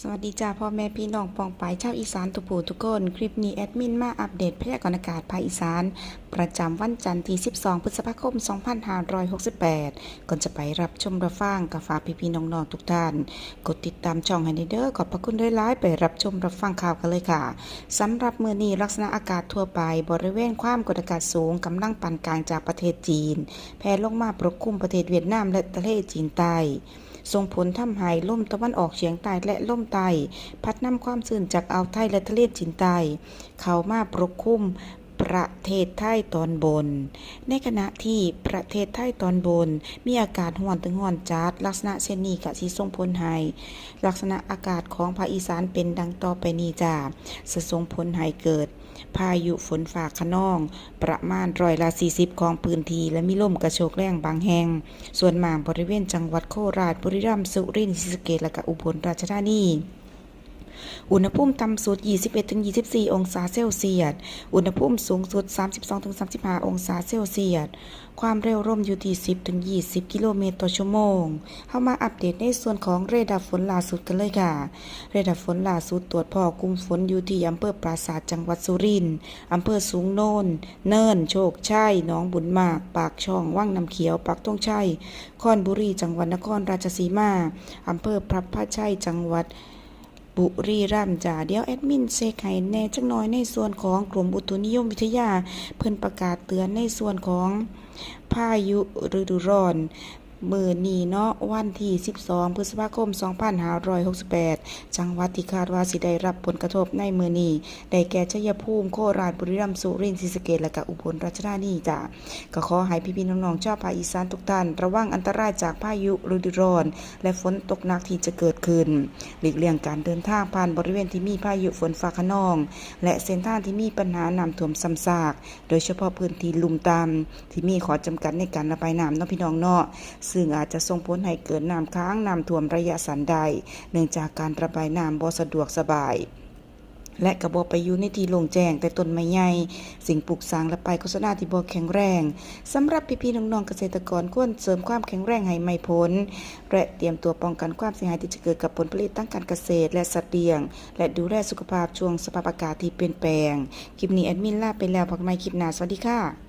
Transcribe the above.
สวัสดีจ้าพ่อแม่พี่น้องปองปายชาวอีสานทุกผู้ทุกคน คลิปนี้แอดมินมาอัปเดตพยากรณ์อากาศภาคอีสาน ประจำวันจันทร์ที่ 12 พฤษภาคม 2568 ก่อนจะไปรับชมรับฟังกับฝากพี่พี่น้องๆทุกท่าน กดติดตามช่องให้เด้อขอบพระคุณด้วยไลฟ์ไปรับชมรับฟังข่าวกันเลยค่ะสำหรับมือนี้ลักษณะอากาศทั่วไป บริเวณความกดอากาศสูงกำลังปานกลางจากประเทศจีน แผ่ลงมาปกคลุมประเทศเวียดนามและประเทศจีนใต้ ส่งผลทำให้ลมตะวันออกเฉียงใต้และลมใต้พัดนำความชื้นจากอ่าวไทยและทะเลจีนใต้เข้ามาปกคลุม ประเทศไทยตอนบน ในขณะที่ประเทศไทยตอนบน มีอากาศร้อนถึงร้อนจัดลักษณะเช่นนี้กะสิส่งผลให้ลักษณะอากาศของภาคอีสานเป็นดังต่อไปนี้จ้าจะส่งผลให้เกิด พายุฝนฟ้าคะนอง ประมาณร้อยละ 40 ของพื้นที่และมีลมกระโชกแรงบางแห่ง ส่วนมากบริเวณจังหวัดโคราชบุรีรัมย์สุรินทร์ศรีสะเกษและก็อุบลราชธานี อุณหภูมิต่ำสุด 21-24 องศาเซลเซียส อุณหภูมิสูงสุด 32-35 องศาเซลเซียส ความเร็วลมอยู่ที่10-20 กิโลเมตรต่อชั่วโมง เข้ามาอัปเดตในส่วนของเรดาร์ฝนล่าสุดกันเลยค่ะ เรดาร์ฝนล่าสุดตรวจพอกลุ่มฝนอยู่ที่อำเภอปราสาทจังหวัดสุรินทร์อำเภอสูงโนนเนิน โชคชัยหนองบุญมาก ปากช่องว่างน้ำเขียวปากต้งชัยคอนบุรีจังหวัดนครราชสีมาอำเภอพระพาชัยจังหวัด บุรีรัมย์จ้าเดี๋ยวแอดมินเซกให้แน่จักน้อยในส่วนของกลุ่มอุตุนิยมวิทยา เพิ่นประกาศเตือนในส่วนของพายุฤดูร้อน มือนีเนาะวันที่ 12 พฤษภาคม 2568 จังหวัดที่คาดว่าสิได้รับผลกระทบในมือนีได้แก่ชัยภูมิโคราชบุรีรัมย์สุรินทร์ศรีสะเกษและก็อุบลราชธานีจ้ะก็ขอให้พี่ๆน้องๆชาวภาคอีสานทุกท่าน ระวังอันตรายจากพายุฤดูร้อน และฝนตกหนักที่จะเกิดขึ้น หลีกเลี่ยงการเดินทางผ่านบริเวณที่มีพายุฝนฟ้าคะนอง และเส้นทางที่มีปัญหาน้ำท่วมซ้ำซาก โดยเฉพาะพื้นที่ลุ่มต่ำที่มีขอจำกัดในการระบายน้ำเนาะพี่น้องเนาะซึ่งอาจจะส่งผลให้เกิดน้ำค้างน้ำท่วมระยะสั้นใด เนื่องจากการระบายน้ำบ่สะดวกสบายและกระบอกไปอยู่ในที่โล่งแจ้งแต่ต้นไม้ใหญ่สิ่งปลูกสร้างและไปายโฆษณาที่บ่แข็งแรงสำหรับพี่ๆน้องๆเกษตรกรควรเสริมความแข็งแรงให้ไม่พ้นและเตรียมตัวป้องกันความเสียหายที่จะเกิดกับผลผลิตทั้งการเกษตร และสัตว์เลี้ยง และดูแลสุขภาพช่วงสภาพอากาศที่เปลี่ยนแปลงคลิปนี้แอดมินลาไปแล้วพบกันใหม่คลิปหน้าสวัสดีค่ะ